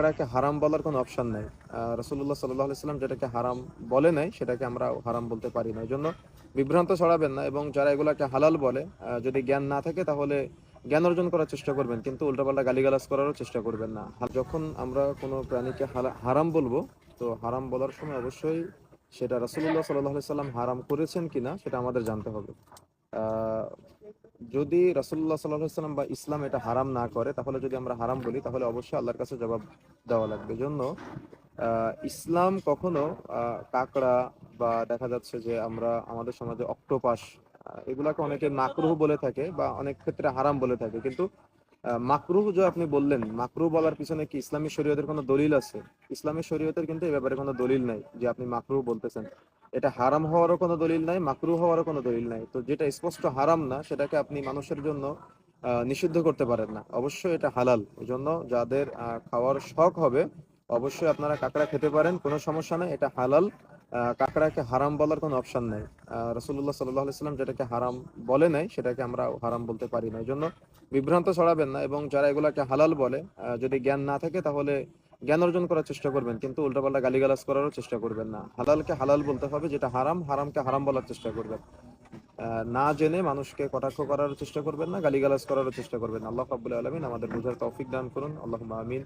কাঁকড়াকে হারাম বলার কোনো অপশন নাই। রসুল্লাহ সাল্লাহ সাল্লাম যেটাকে হারাম বলে নাই, সেটাকে আমরা হারাম বলতে পারি না। এই জন্য বিভ্রান্ত ছড়াবেন না এবং যারা এগুলাকে হালাল বলে যদি জ্ঞান না থাকে তাহলে জ্ঞান অর্জন করার চেষ্টা করবেন, কিন্তু উল্টাপাল্টা গালিগালাজ করারও চেষ্টা করবেন না। যখন আমরা কোনো প্রাণীকে হারাম বলব, তো হারাম বলার সময় অবশ্যই সেটা রসুল্লাহ সাল্লাহ সাল্লাম হারাম করেছেন কিনা, সেটা আমাদের জানতে হবে। যদি রাসূলুল্লাহ সাল্লাল্লাহু আলাইহি সাল্লাম বা ইসলাম এটা হারাম না করে, তাহলে যদি আমরা হারাম বলি, তাহলে অবশ্যই আল্লাহর কাছে জবাব দেওয়া লাগবে। জন্য ইসলাম কখনো কাকড়া বা দেখা যাচ্ছে যে আমরা আমাদের সমাজে অক্টোপাস এগুলাকে অনেকে মাকরুহ বলে থাকে বা অনেক ক্ষেত্রে হারাম বলে থাকে। কিন্তু মাকরুহ যে আপনি বললেন, মাকরুহ বলার পিছনে কি ইসলামী শরীয়তের কোনো দলিল আছে? ইসলামী শরীয়তের কিন্তু এ ব্যাপারে কোনো দলিল নাই যে আপনি মাকরুহ বলতেছেন। এটা হারাম হওয়ারও কোনো দলিল নাই মাকরু হওয়ারও কোনো দলিল নাই। তো যেটা স্পষ্ট হারাম না, সেটাকে আপনি মানুষের জন্য নিষিদ্ধ করতে পারেন না। অবশ্যই এটা হালাল। এই জন্য যাদের খাওয়ার শখ হবে, অবশ্যই আপনারা কাঁকড়া খেতে পারেন, কোনো সমস্যা নাই, এটা হালাল। কাঁকড়াকে হারাম বলার কোনো অপশন নাই। রসুল্লাহ সাল্লাহ সাল্লাম যেটাকে হারাম বলে নাই, সেটাকে আমরা হারাম বলতে পারি না। এই জন্য বিভ্রান্ত ছড়াবেন না এবং যারা এগুলাকে হালাল বলে যদি জ্ঞান না থাকে, তাহলে জ্ঞান অর্জন করার চেষ্টা করবেন, কিন্তু উল্টাপাল্টা গালিগালাজ করারও চেষ্টা করবেন না। হালালকে হালাল বলতে হবে, যেটা হারাম, হারামকে হারাম বলার চেষ্টা করবেন। না জেনে মানুষকে কটাক্ষ করার চেষ্টা করবেন না, গালিগালাজ করারও চেষ্টা করবেন আল্লাহ রাব্বুল আলামিন আমাদের বোঝার তৌফিক দান করুন। আল্লাহ আমিন।